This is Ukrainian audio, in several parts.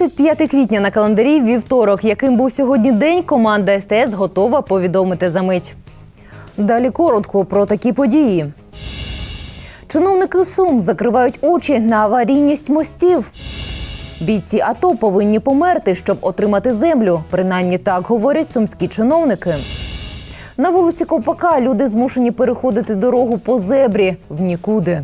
25 квітня на календарі вівторок, яким був сьогодні день, команда СТС готова повідомити за мить. Далі коротко про такі події. Чиновники Сум закривають очі на аварійність мостів. Бійці АТО повинні померти, щоб отримати землю. Принаймні так говорять сумські чиновники. На вулиці Ковпака люди змушені переходити дорогу по зебрі в нікуди.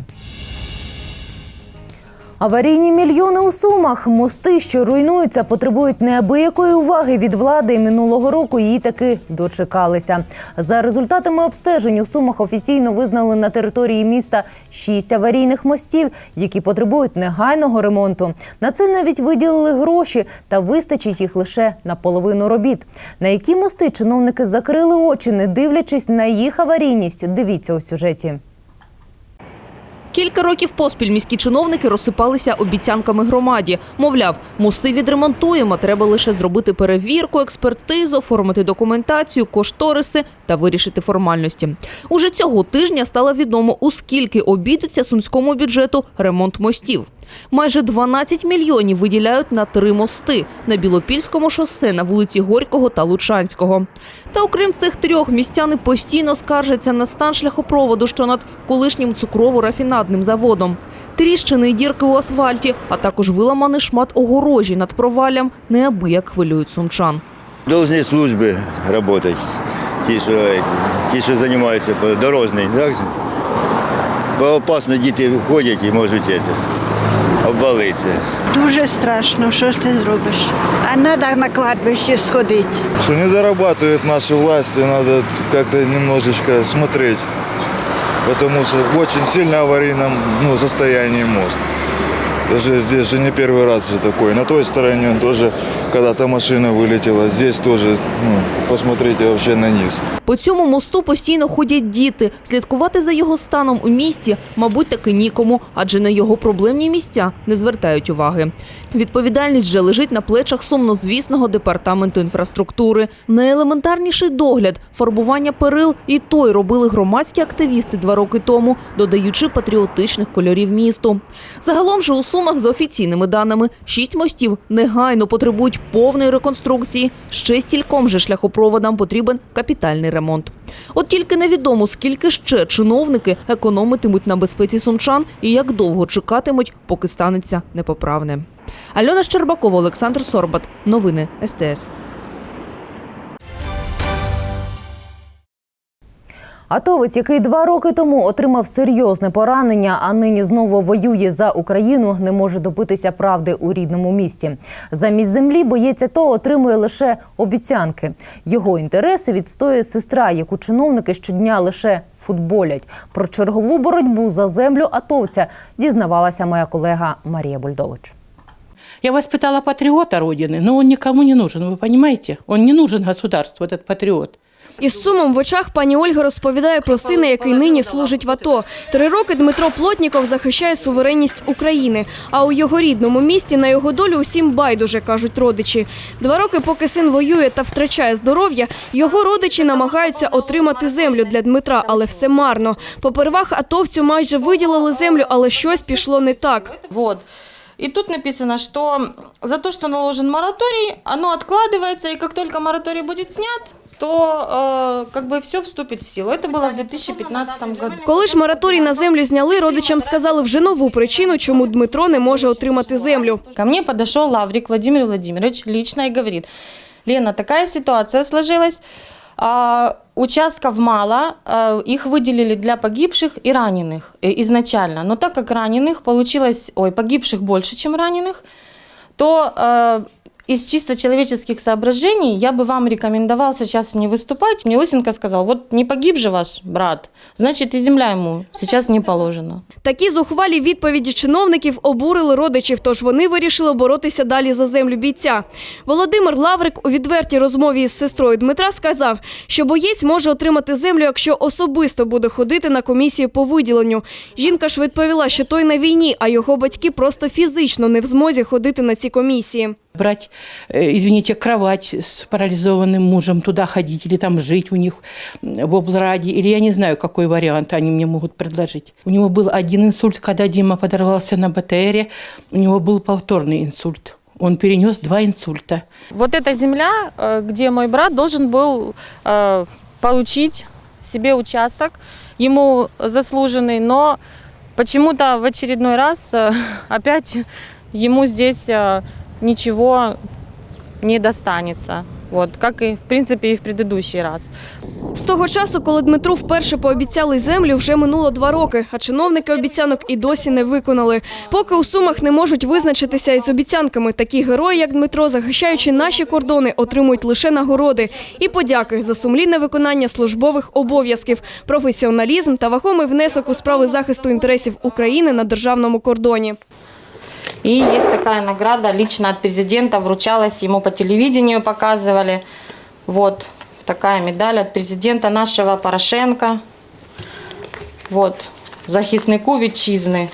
Аварійні мільйони у сумах. Мости, що руйнуються, потребують неабиякої уваги від влади. Минулого року її таки дочекалися. За результатами обстежень у сумах офіційно визнали на території міста шість аварійних мостів, які потребують негайного ремонту. На це навіть виділили гроші, та вистачить їх лише на половину робіт. На які мости чиновники закрили очі, не дивлячись на їх аварійність. Дивіться у сюжеті. Кілька років поспіль міські чиновники розсипалися обіцянками громаді. Мовляв, мости відремонтуємо, треба лише зробити перевірку, експертизу, оформити документацію, кошториси та вирішити формальності. Уже цього тижня стало відомо, у скільки обійдеться сумському бюджету ремонт мостів. Майже 12 мільйонів виділяють на три мости на Білопільському шосе, на вулиці Горького та Лучанського. Та окрім цих трьох, містяни постійно скаржаться на стан шляхопроводу, що над колишнім цукрово-рафінадним заводом. Тріщини й дірки у асфальті, а також виламаний шмат огорожі над проваллям неабияк хвилюють сумчан. Должны службы работать, ті, що, ті, що займаються по дорожній, так? Бо опасно діти ходять і можуть це, обвалитися. Дуже страшно, що ж ти зробиш? А треба на кладбище сходити. Що не дорабатывают наши власти, надо как-то немножечко смотреть. Потому что в очень сильно аварийном ну, состоянии мост. Даже здесь же не первый раз же такой. На той стороне тоже когда-то машина вылетела. Здесь тоже, ну, посмотрите вообще на низ. По цьому мосту постійно ходять діти. Слідкувати за його станом у місті, мабуть, таки нікому, адже на його проблемні місця не звертають уваги. Відповідальність же лежить на плечах сумнозвісного департаменту інфраструктури. Найелементарніший догляд, фарбування перил і той робили громадські активісти два роки тому, додаючи патріотичних кольорів місту. Загалом же у Сумах за офіційними даними шість мостів негайно потребують повної реконструкції. Ще стільком же шляхопроводам потрібен капітальний ремонт. От тільки невідомо, скільки ще чиновники економитимуть на безпеці сумчан і як довго чекатимуть, поки станеться непоправне. Альона Щербакова, Олександр Сорбат. Новини СТС. Атовець, який два роки тому отримав серйозне поранення, а нині знову воює за Україну, не може добитися правди у рідному місті. Замість землі боєць АТО отримує лише обіцянки. Його інтереси відстоює сестра, яку чиновники щодня лише футболять. Про чергову боротьбу за землю атовця дізнавалася моя колега Марія Бульдович. Я воспитала патриота Родины, но он никому не нужен, вы понимаете? Он не нужен государству, этот патриот. Із сумом в очах пані Ольга розповідає про сина, який нині служить в АТО. Три роки Дмитро Плотніков захищає суверенність України. А у його рідному місті на його долю усім байдуже, кажуть родичі. Два роки, поки син воює та втрачає здоров'я, його родичі намагаються отримати землю для Дмитра, але все марно. Попервах атовцю майже виділили землю, але щось пішло не так. Вот. И тут написано, что за то, что наложен мораторий, оно откладывается, и как только мораторий будет снят, то э, как бы все вступит в силу. Это было в 2015 году. Коли ж мораторій на землю зняли, родичам сказали вже нову причину, чому Дмитро не може отримати землю. Ко мне подошел Лаврик Владимир Владимирович лично и говорит, Лена, такая ситуация сложилась, а, участков мало, а, их выделили для погибших и раненых э, изначально. Но так как раненых получилось, ой, погибших больше, чем раненых, то э, из чисто человеческих соображений я бы вам рекомендовал сейчас не выступать. Мне Лысенко сказал, вот не погиб же ваш брат, значит и земля ему сейчас не положена. Такі зухвалі відповіді чиновників обурили родичів, тож вони вирішили боротися далі за землю бійця. Володимир Лаврик у відвертій розмові із сестрою Дмитра сказав, що боєць може отримати землю, якщо особисто буде ходити на комісію по виділенню. Жінка ж відповіла, що той на війні, а його батьки просто фізично не в змозі ходити на ці комісії. Брать, э, извините, кровать с парализованным мужем, туда ходить или там жить у них в облраде, или я не знаю, какой вариант они мне могут предложить. У него был один инсульт, когда Дима подорвался на БТРе, у него был повторный инсульт. Он перенес два инсульта. Вот эта земля, э, где мой брат должен был э, получить себе участок, ему заслуженный, но почему-то в очередной раз опять ему здесь ничего не достанется. Вот, как и, в принципе, и в предыдущий раз. З того часу, коли Дмитру вперше пообіцяли землю, вже минуло два роки, а чиновники обіцянок і досі не виконали. Поки у Сумах не можуть визначитися із обіцянками, такі герої, як Дмитро, захищаючи наші кордони, отримують лише нагороди і подяки за сумлінне виконання службових обов'язків, професіоналізм та вагомий внесок у справи захисту інтересів України на державному кордоні. И есть такая награда, лично от президента вручалась, ему по телевидению показывали. Вот такая медаль от президента нашего Порошенко. Вот, захиснику вітчизни.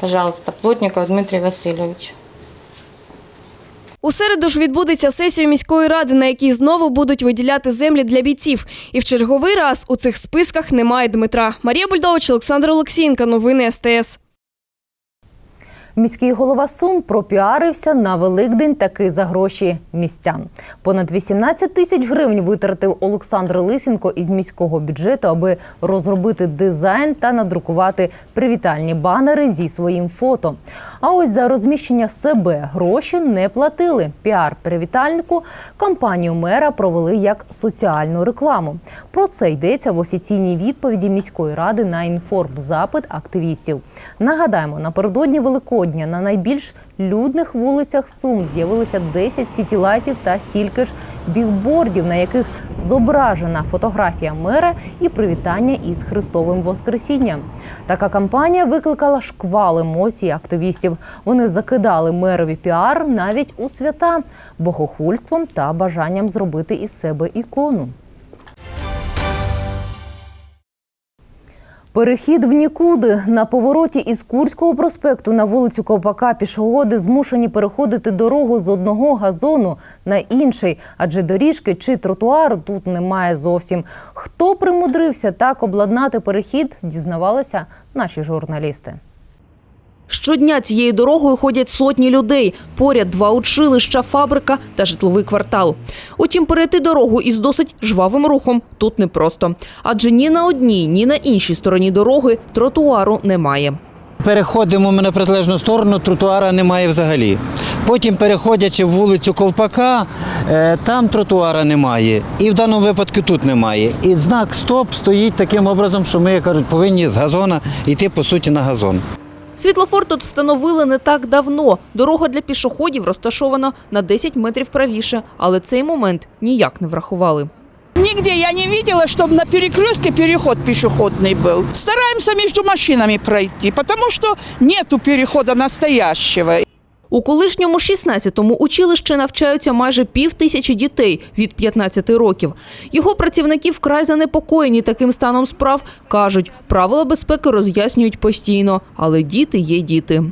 Пожалуйста, Плотников Дмитрий Васильович. У середу ж відбудеться сесія міської ради, на якій знову будуть виділяти землі для бійців. І в черговий раз у цих списках немає Дмитра. Марія Бульдович, Олександр Олексієнка. Новини СТС. Міський голова Сум пропіарився на Великдень таки за гроші містян. Понад 18 тисяч гривень витратив Олександр Лисенко із міського бюджету, аби розробити дизайн та надрукувати привітальні банери зі своїм фото. А ось за розміщення себе гроші не платили. Піар привітальнику кампанію мера провели як соціальну рекламу. Про це йдеться в офіційній відповіді міської ради на інформзапит активістів. Нагадаємо, напередодні Великодня на найбільш людних вулицях Сум з'явилися 10 сітілайтів та стільки ж бігбордів, на яких зображена фотографія мера і привітання із Христовим Воскресінням. Така кампанія викликала шквал емоцій активістів. Вони закидали мерові піар навіть у свята богохульством та бажанням зробити із себе ікону. Перехід в нікуди на повороті із Курського проспекту на вулицю Ковпака пішоходи змушені переходити дорогу з одного газону на інший, адже доріжки чи тротуару тут немає зовсім. Хто примудрився так обладнати перехід, дізнавалися наші журналісти. Щодня цією дорогою ходять сотні людей. Поряд два училища, фабрика та житловий квартал. Утім, перейти дорогу із досить жвавим рухом тут непросто. Адже ні на одній, ні на іншій стороні дороги тротуару немає. Переходимо ми на протилежну сторону, тротуара немає взагалі. Потім, переходячи в вулицю Ковпака, е, там тротуара немає. І в даному випадку тут немає. І знак Стоп стоїть таким образом, що ми кажуть, повинні з газона йти по суті на газон. Світлофор тут встановили не так давно. Дорога для пішоходів розташована на 10 метрів правіше, але цей момент ніяк не врахували. Нигде я не видела, чтобы на перекрестке переход пешеходный был. Стараемся между машинами пройти, потому что нету перехода настоящего. У колишньому 16-му училищі навчаються майже пів тисячі дітей від 15 років. Його працівники вкрай занепокоєні таким станом справ. Кажуть, правила безпеки роз'яснюють постійно, але діти є діти.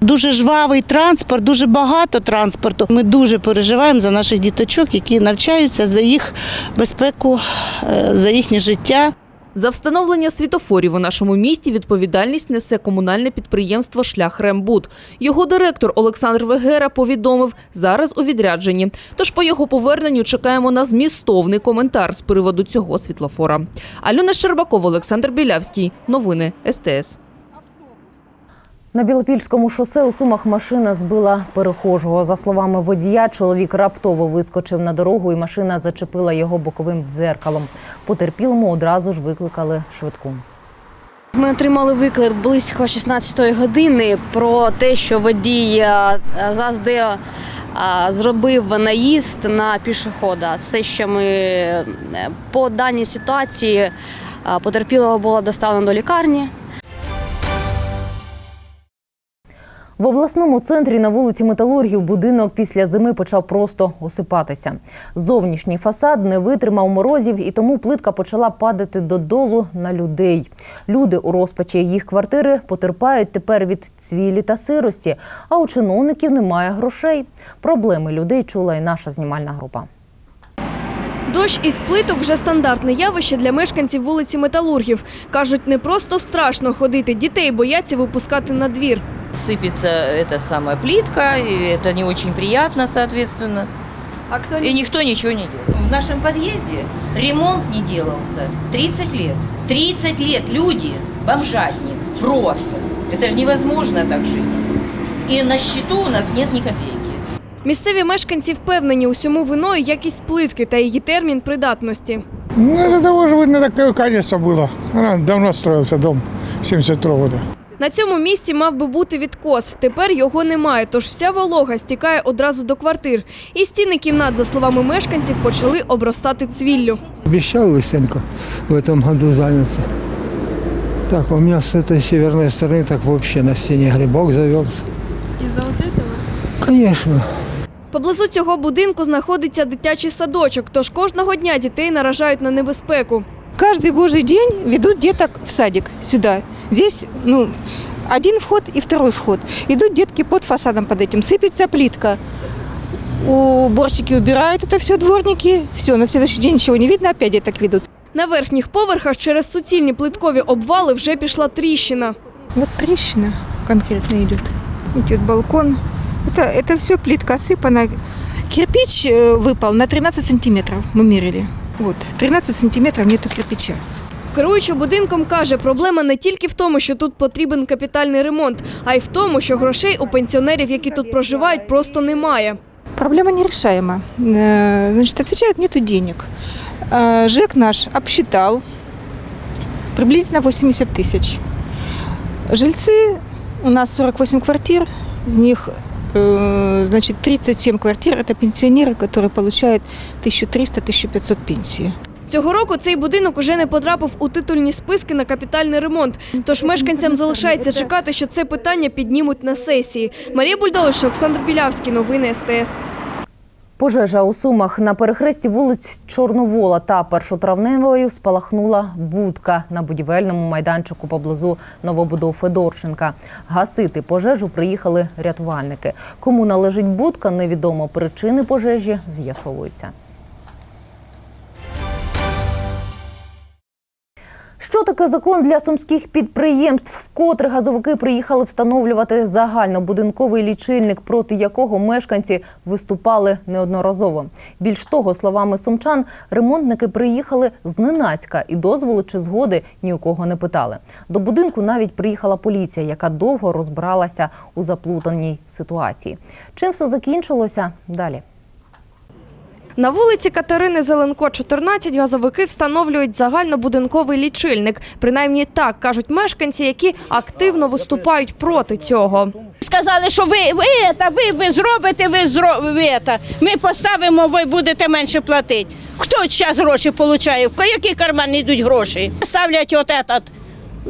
Дуже жвавий транспорт, дуже багато транспорту. Ми дуже переживаємо за наших діточок, які навчаються за їх безпеку, е, за їхнє життя. За встановлення світофорів у нашому місті відповідальність несе комунальне підприємство Шлях Рембуд. Його директор Олександр Вегера повідомив, зараз у відрядженні. Тож по його поверненню чекаємо на змістовний коментар з приводу цього світлофора. Альона Щербакова, Олександр Білявський. Новини СТС. На Білопільському шосе у Сумах машина збила перехожого. За словами водія, чоловік раптово вискочив на дорогу і машина зачепила його боковим дзеркалом. Потерпілому одразу ж викликали швидку. Ми отримали виклик близько 16-ї години про те, що водій е, завжди е, зробив наїзд на пішохода. Все, що ми е, по даній ситуації потерпілого було доставлено до лікарні. В обласному центрі на вулиці Металургів будинок після зими почав просто осипатися. Зовнішній фасад не витримав морозів, і тому плитка почала падати додолу на людей. Люди у розпачі їх квартири потерпають тепер від цвілі та сирості, а у чиновників немає грошей. Проблеми людей чула і наша знімальна група. Дощ із плиток вже стандартне явище для мешканців вулиці Металургів. Кажуть, не просто страшно ходити, дітей бояться випускати на двір. Сыпется эта самая плитка, и это не очень приятно, соответственно. А кто И никто ничего не делает. В нашем подъезде ремонт не делался 30 лет. 30 лет люди, бомжатник, просто. Это же невозможно так жить. И на счету у нас нет ни копейки. Місцеві мешканці впевнені, усьому виною якість плитки та її термін придатності. Ну, из-за того, что видно, такое качество было. Она давно строился дом, 72 года. На цьому місці мав би бути відкос. Тепер його немає, тож вся волога стікає одразу до квартир. І стіни кімнат, за словами мешканців, почали обростати цвіллю. Обещал Лысенко в этом году заняться. Так, у меня с этой северной стороны так вообще на стене грибок завелся. Із-за этого? Конечно. Поблизу цього будинку знаходиться дитячий садочок, тож кожного дня дітей наражають на небезпеку. Каждый божий день ведут деток в садик сюда. Здесь, ну, один вход и второй вход. Идут детки под фасадом под этим. Сыпется плитка. Уборщики убирают это все, дворники. Все, на следующий день ничего не видно, опять деток ведут. На верхніх поверхах через суцільні плиткові обвали вже пішла тріщина. Вот трещина конкретно идет. Идет балкон. Это, это все плитка осыпана. Кирпич э, выпал на 13 сантиметров. Мы мерили. Вот, 13 сантиметров нету кирпича. Керуючи будинком каже, проблема не тільки в тому, що тут потрібен капітальний ремонт, а й в тому, що грошей у пенсіонерів, які тут проживають, просто немає. Проблема нерешаема. Э, Значит, отвечают, нету денег. Э, ЖЭК наш обсчитал приблизительно 80 тысяч. Жильцы, у нас 48 квартир, из них э, значит, 37 квартир – это пенсионеры, которые получают 1300-1500 пенсии. Цього року цей будинок уже не потрапив у титульні списки на капітальний ремонт. Тож мешканцям залишається чекати, що це питання піднімуть на сесії. Марія Бульдович, Олександр Білявський. Новини СТС. Пожежа у Сумах на перехресті вулиць Чорновола та Першотравневою спалахнула будка на будівельному майданчику поблизу новобудов Федорченка. Гасити пожежу приїхали рятувальники. Кому належить будка, невідомо. Причини пожежі з'ясовуються. Що таке закон для сумських підприємств? Вкотре газовики приїхали встановлювати загальнобудинковий лічильник, проти якого мешканці виступали неодноразово. Більш того, словами сумчан, ремонтники приїхали зненацька і дозволу чи згоди ні у кого не питали. До будинку навіть приїхала поліція, яка довго розбиралася у заплутаній ситуації. Чим все закінчилося? Далі. На вулиці Катерини Зеленко, 14, газовики встановлюють загальнобудинковий лічильник. Принаймні так кажуть мешканці, які активно виступають проти цього. Сказали, що ви, ви, ви, ви зробите, ви зробите. Ми поставимо, ви будете менше платити. Хто зараз гроші отримує? В який карман йдуть гроші? Ставлять от этот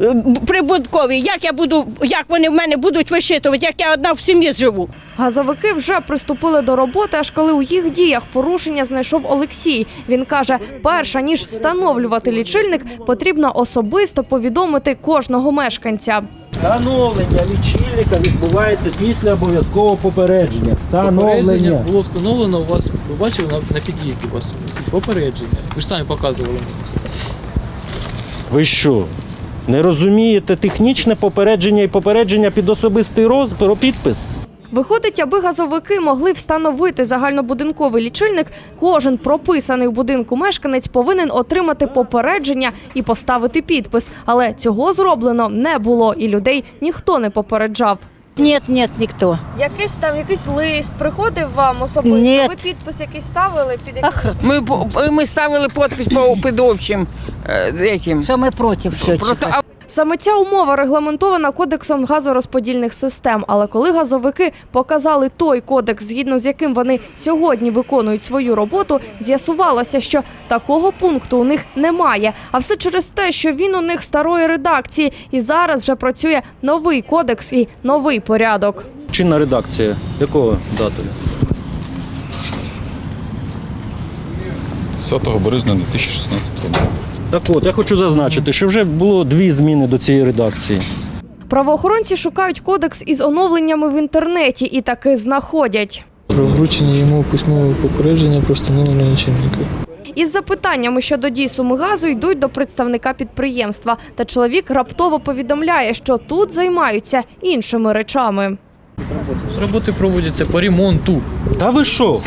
е, прибутковий. Як я буду, як вони в мене будуть вищитувати, як я одна в сім'ї живу? Газовики вже приступили до роботи, аж коли у їх діях порушення знайшов Олексій. Він каже, перша ніж встановлювати лічильник, потрібно особисто повідомити кожного мешканця. Встановлення лічильника відбувається після обов'язкового попередження. Попередження Встановлення. було встановлено у вас, ви бачили на, на під'їзді у вас висить попередження. Ви ж самі показували мені це. Ви що? Не розумієте технічне попередження і попередження під особистий роз... підпис? Виходить, аби газовики могли встановити загальнобудинковий лічильник, кожен прописаний у будинку мешканець повинен отримати попередження і поставити підпис. Але цього зроблено не було, і людей ніхто не попереджав. Нет, ні, ніхто. Якийсь там якийсь лист приходив вам особисто? Ні. Ви підпис якийсь ставили під Ах, Ми, ми ставили підпис під общим этим. Що ми проти счетчика. Саме ця умова регламентована кодексом газорозподільних систем. Але коли газовики показали той кодекс, згідно з яким вони сьогодні виконують свою роботу, з'ясувалося, що такого пункту у них немає. А все через те, що він у них старої редакції, і зараз вже працює новий кодекс і новий порядок. Чинна редакція якого дати? 10 березня 2016 року. Так от, я хочу зазначити, що вже було дві зміни до цієї редакції. Правоохоронці шукають кодекс із оновленнями в інтернеті і таки знаходять. Про вручення йому письмового попередження про встановлення лічильника. Із запитаннями щодо дій Сумигазу йдуть до представника підприємства. Та чоловік раптово повідомляє, що тут займаються іншими речами. Роботи проводяться по ремонту. Та ви що?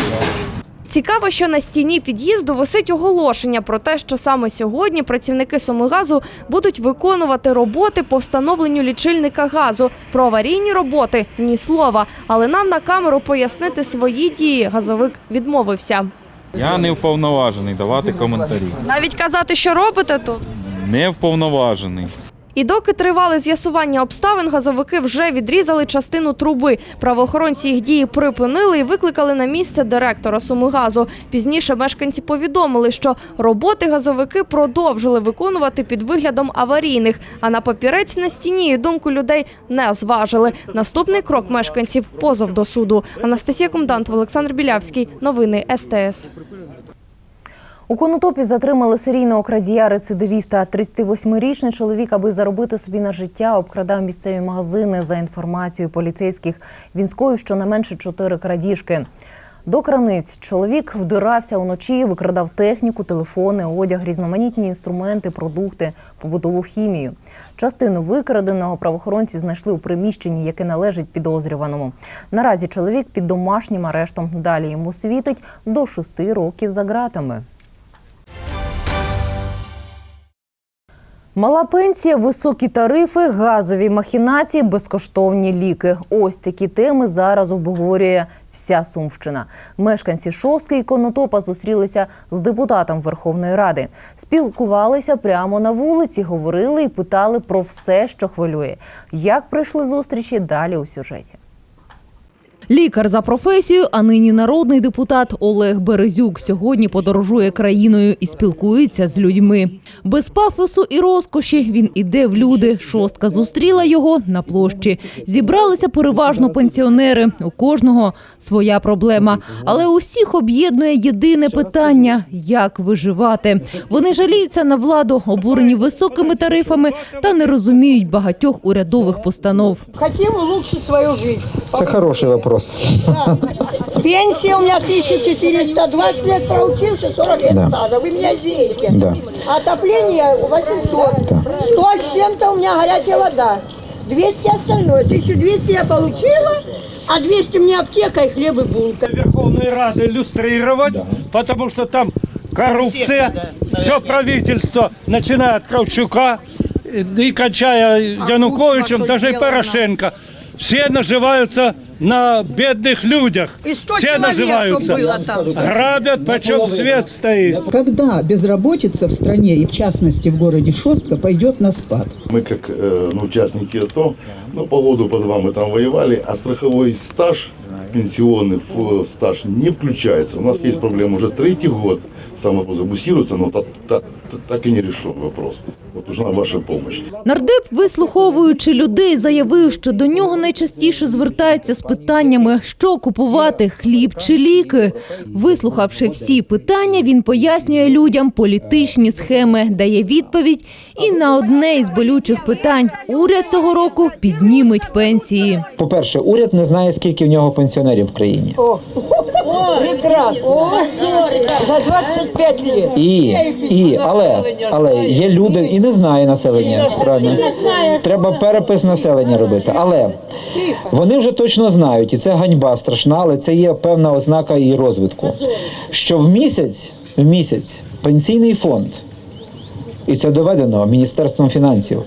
Цікаво, що на стіні під'їзду висить оголошення про те, що саме сьогодні працівники Сумигазу будуть виконувати роботи по встановленню лічильника газу. Про аварійні роботи ні слова. Але нам на камеру пояснити свої дії газовик відмовився. Я не вповноважений давати коментарі. Навіть казати, що робите тут. Не вповноважений. І доки тривали з'ясування обставин, газовики вже відрізали частину труби. Правоохоронці їх дії припинили і викликали на місце директора Сумигазу. Пізніше мешканці повідомили, що роботи газовики продовжили виконувати під виглядом аварійних. А на папірець на стіні думку людей не зважили. Наступний крок мешканців позов до суду. Анастасія Комдант, Олександр Білявський. Новини СТС. У Конотопі затримали серійного крадія-рецидивіста. 38-річний чоловік, аби заробити собі на життя, обкрадав місцеві магазини. За інформацією поліцейських, він скоїв щонайменше чотири крадіжки. До краниць чоловік вдирався уночі, викрадав техніку, телефони, одяг, різноманітні інструменти, продукти, побутову хімію. Частину викраденого правоохоронці знайшли у приміщенні, яке належить підозрюваному. Наразі чоловік під домашнім арештом. Далі йому світить до шести років за ґратами. Мала пенсія, високі тарифи, газові махінації, безкоштовні ліки. Ось такі теми зараз обговорює вся Сумщина. Мешканці Шостки і Конотопа зустрілися з депутатом Верховної Ради. Спілкувалися прямо на вулиці, говорили і питали про все, що хвилює. Як пройшли зустрічі, далі у сюжеті. Лікар за професією, а нині народний депутат Олег Березюк сьогодні подорожує країною і спілкується з людьми. Без пафосу і розкоші він іде в люди. Шостка зустріла його на площі. Зібралися переважно пенсіонери. У кожного своя проблема, але усіх об'єднує єдине питання: як виживати. Вони жаліються на владу, обурені високими тарифами та не розуміють багатьох урядових постанов. Хотим улучшить свою жизнь. Это хороший вопрос. Пенсия у меня 1420 лет проучился, 40 лет Да. стажа. Вы меня извините. Да. Отопление 800. 100 с чем-то у меня горячая вода. 200 остальное. 1200 я получила, а 200 мне аптека и хлеб и булка. Верховной Рады иллюстрировать, потому что там коррупция, все правительство, начиная от Кравчука и кончая Януковичем, даже и Порошенко, все наживаются на бедных людях. И сто Все человек, наживаются. чтоб было там. Грабят, почем свет стоит. Когда безработица в стране и в частности в городе Шостка пойдет на спад? Мы как э, ну, участники АТО, ну, по году, по два мы там воевали, а страховой стаж, пенсионный в стаж не включается. У нас есть проблема уже третий год, сам вопрос забусируется, но так, так, так и не решен вопрос. Вот нужна ваша помощь. Нардеп, вислуховуючи людей, заявив, що до нього найчастіше звертаються з питаннями, що купувати хліб чи ліки. Вислухавши всі питання, він пояснює людям політичні схеми, дає відповідь і на одне із болючих питань уряд цього року підніметь пенсії. По-перше, уряд не знає, скільки в нього пенсіонерів в країні. Прекрасно. За 25 лет. І, і але, але є люди і не знає населення. Правильно? Треба перепис населення робити. Але вони вже точно знають, і це ганьба страшна, але це є певна ознака її розвитку. Що в місяць, в місяць пенсійний фонд. І це доведено Міністерством фінансів.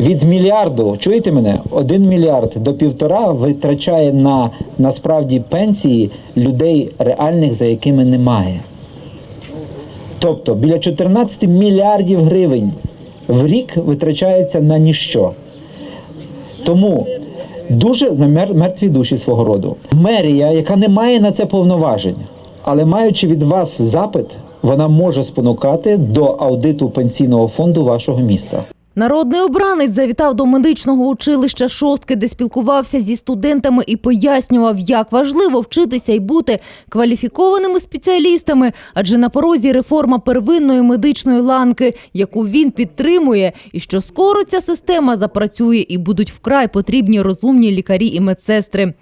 Від мільярду, чуєте мене, один мільярд до півтора витрачає на насправді пенсії людей реальних, за якими немає. Тобто біля 14 мільярдів гривень в рік витрачається на ніщо. Тому дуже на мер- мертві душі свого роду. Мерія, яка не має на це повноважень, але маючи від вас запит, вона може спонукати до аудиту пенсійного фонду вашого міста. Народний обранець завітав до медичного училища шостки, де спілкувався зі студентами і пояснював, як важливо вчитися і бути кваліфікованими спеціалістами, адже на порозі реформа первинної медичної ланки, яку він підтримує, і що скоро ця система запрацює і будуть вкрай потрібні розумні лікарі і медсестри.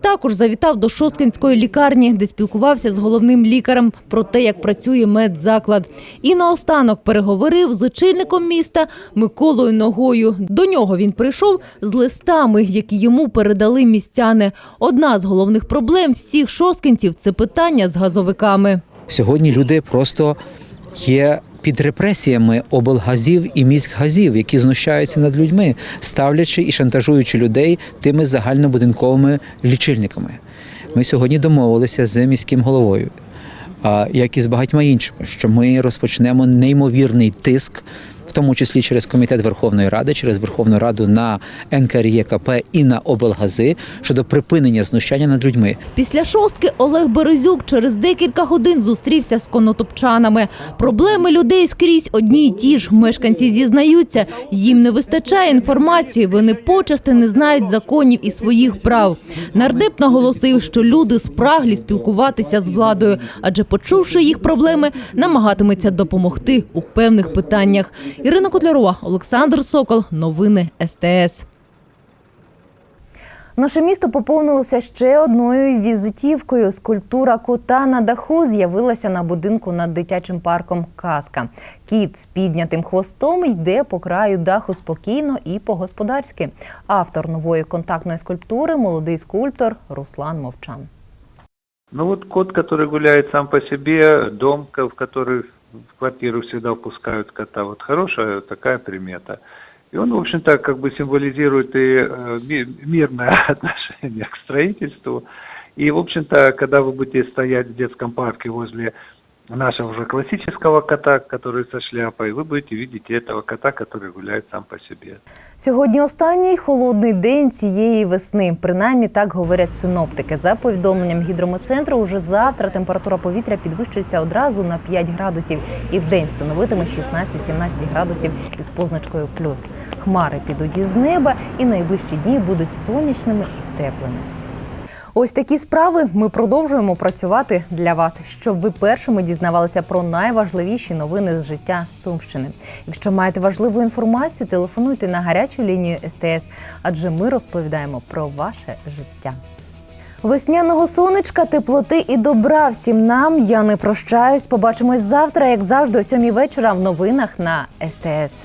Також завітав до Шосткинської лікарні, де спілкувався з головним лікарем про те, як працює медзаклад. І наостанок переговорив з очільником міста Миколою Ногою. До нього він прийшов з листами, які йому передали містяни. Одна з головних проблем всіх шосткинців – це питання з газовиками. Сьогодні люди просто є під репресіями облгазів і міськгазів, які знущаються над людьми, ставлячи і шантажуючи людей тими загальнобудинковими лічильниками. Ми сьогодні домовилися з міським головою, як і з багатьма іншими, що ми розпочнемо неймовірний тиск. В тому числі через комітет Верховної Ради, через Верховну Раду на НКРЄКП і на облгази щодо припинення знущання над людьми. Після шостки Олег Березюк через декілька годин зустрівся з конотопчанами. Проблеми людей скрізь одні й ті ж. Мешканці зізнаються, їм не вистачає інформації, вони почасти не знають законів і своїх прав. Нардеп наголосив, що люди спраглі спілкуватися з владою, адже почувши їх проблеми, намагатиметься допомогти у певних питаннях. Ірина Котлярова, Олександр Сокол. Новини СТС. Наше місто поповнилося ще одною візитівкою. Скульптура кота на даху з'явилася на будинку над дитячим парком Казка. Кіт з піднятим хвостом йде по краю даху спокійно і по-господарськи. Автор нової контактної скульптури молодий скульптор Руслан Мовчан. Ну вот кот, который гуляет сам по себе, дом, в который в квартиру всегда впускают кота, вот хорошая такая примета. И он, в общем-то, как бы символизирует и э, ми- мирное отношение к строительству. И, в общем-то, когда вы будете стоять в детском парке возле нашего уже классического кота, который со шляпой, вы будете видеть и этого кота, который гуляет сам по себе. Сьогодні останній холодний день цієї весни. Принаймні так говорять синоптики. За повідомленням гідрометцентру, уже завтра температура повітря підвищиться одразу на 5 градусів і в день становитиме 16-17 градусів із позначкою плюс. Хмари підуть із неба, і найближчі дні будуть сонячними і теплими. Ось такі справи ми продовжуємо працювати для вас, щоб ви першими дізнавалися про найважливіші новини з життя Сумщини. Якщо маєте важливу інформацію, телефонуйте на гарячу лінію СТС, адже ми розповідаємо про ваше життя. Весняного сонечка, теплоти і добра всім нам. Я не прощаюсь. Побачимось завтра, як завжди, о сьомій вечора в новинах на СТС.